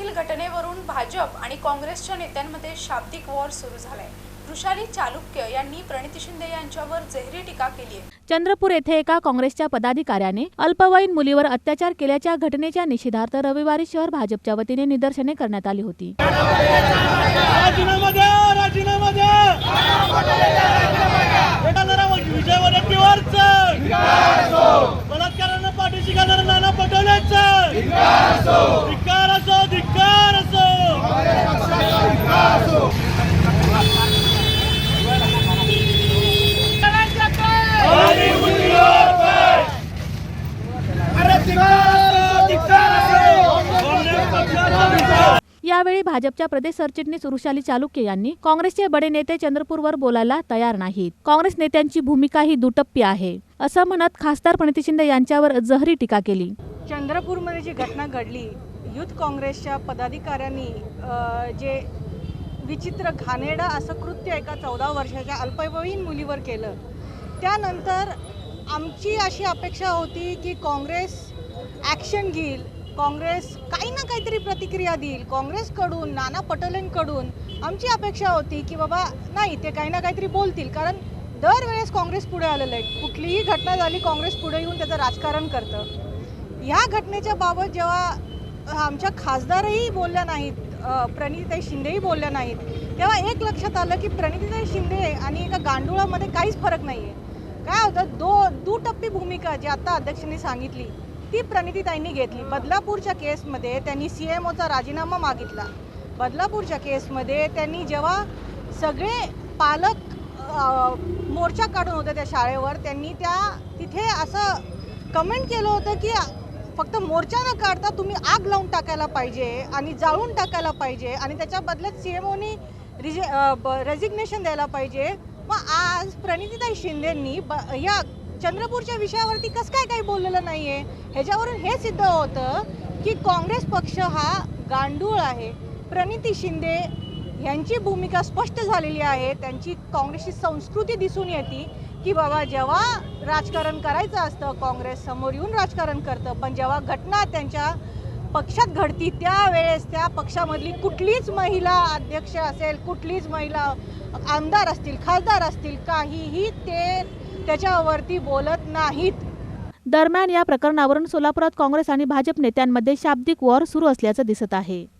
येथील घटनेवरून भाजप आणि काँग्रेसच्या नेत्यांमध्ये शाब्दिक वॉर सुरू झालाय. वृषाली चालुक्य यांनी प्रणिती शिंदे यांच्यावर जहरी टीका केली आहे. चंद्रपूर येथे एका काँग्रेसच्या पदाधिकाऱ्याने अल्पवयीन मुलीवर अत्याचार केल्याच्या घटनेच्या निषेधार्थ रविवारी शहर भाजपच्या वतीने निदर्शने करण्यात आली होती. यावेळी भाजपच्या प्रदेश सरचिटणीस वृषाली चालुक्य यांनी काँग्रेसचे बडे नेते चंद्रपूरवर बोलायला तयार नाहीत. काँग्रेस नेत्यांची भूमिका ही दुटप्पी आहे असं म्हणत खासदार प्रणिती शिंदे यांच्यावर जहरी टीका केली. चंद्रपूरमध्ये जी घटना घडली युथ काँग्रेसच्या पदाधिकाऱ्यांनी जे विचित्र घाणेडा असं कृत्य एका चौदा वर्षाच्या अल्पवयीन मुलीवर केलं त्यानंतर आमची अशी अपेक्षा होती की काँग्रेस ॲक्शन घेईल काँग्रेस काही ना काहीतरी प्रतिक्रिया देईल. काँग्रेसकडून नाना पटोलेंकडून आमची अपेक्षा होती की बाबा नाही ते काही ना काहीतरी बोलतील. कारण दरवेळेस काँग्रेस पुढे आलेलं आहे. कुठलीही घटना झाली काँग्रेस पुढे येऊन त्याचं राजकारण करतं. ह्या घटनेच्या बाबत जेव्हा आमच्या खासदारही बोलल्या नाहीत प्रणितीताई शिंदेही बोलल्या नाहीत तेव्हा एक लक्षात आलं की प्रणितीताई शिंदे आणि एका गांडुळामध्ये काहीच फरक नाही आहे काय होतं दो दुटप्पी भूमिका जी आता अध्यक्षांनी सांगितली ती प्रणितीताईंनी घेतली. बदलापूरच्या केसमध्ये त्यांनी सी एम ओचा राजीनामा मागितला. बदलापूरच्या केसमध्ये त्यांनी जेव्हा सगळे पालक मोर्चा काढून होते त्या शाळेवर त्यांनी त्या तिथे असं कमेंट केलं होतं की फक्त मोर्चा न काढता तुम्ही आग लावून टाकायला पाहिजे आणि जाळून टाकायला पाहिजे आणि त्याच्या बदल्यात सी एम ओनी रिजे रेजिग्नेशन द्यायला पाहिजे. मग आज प्रणितीताई शिंदेंनी ब या चंद्रपूरच्या विषयावरती कसं काय काही बोललेलं नाही आहे ह्याच्यावरून हे सिद्ध होतं की काँग्रेस पक्ष हा गांडूळ आहे. प्रणिती शिंदे यांची भूमिका स्पष्ट झालेली आहे. त्यांची काँग्रेसची संस्कृती दिसून येते की बाबा जेव्हा राजकारण करायचं असतं काँग्रेस समोर येऊन राजकारण करतं पण जेव्हा घटना त्यांच्या पक्षात घडती त्यावेळेस त्या पक्षामधली कुठलीच महिला अध्यक्ष असेल कुठलीच महिला आमदार असतील खासदार असतील काहीही ते त्याच्यावरती बोलत नाहीत. दरम्यान या प्रकरणावरून सोलापुरात काँग्रेस आणि भाजप नेत्यांमध्ये शाब्दिक वॉर सुरू असल्याचं दिसत आहे.